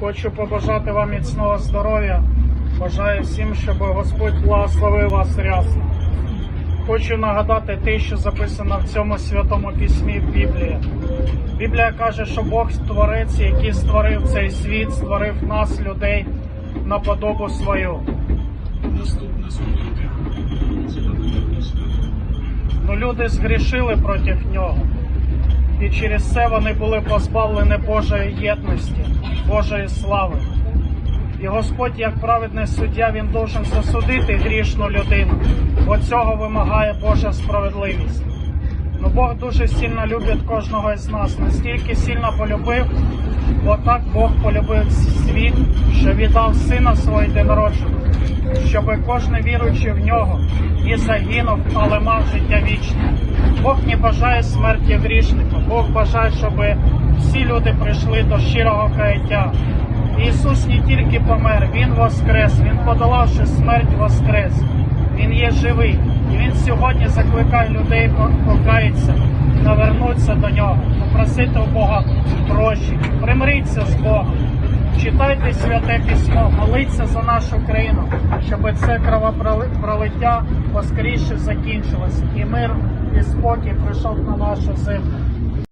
Хочу побажати вам міцного здоров'я. Бажаю всім, щоб Господь благословив вас рясно. Хочу нагадати те, що записано в цьому святому письмі в Біблії. Біблія каже, що Бог творець, який створив цей світ, створив нас, людей, на подобу свою. Ну люди згрішили проти нього. І через це вони були позбавлені Божої єдності, Божої слави. І Господь, як праведний суддя, він должен засудити грішну людину, бо цього вимагає Божа справедливість. Ну Бог дуже сильно любить кожного із нас, настільки сильно полюбив, бо так Бог полюбив світ, що віддав сина свого єдинородженого, щоб кожен віруючий в нього і загинув, але мав життя вічне. Бажає смерті грішника, Бог бажає, щоб всі люди прийшли до щирого каяття. Ісус не тільки помер, Він воскрес, Він подолавши смерть воскрес. Він є живий. І Він сьогодні закликає людей покаятися, навернутися до нього, попросити у Бога гроші, примиріться з Богом. Читайте святе письмо, моліться за нашу країну, щоб це кровопролиття поскоріше закінчилось, і мир і спокій прийшов на нашу землю.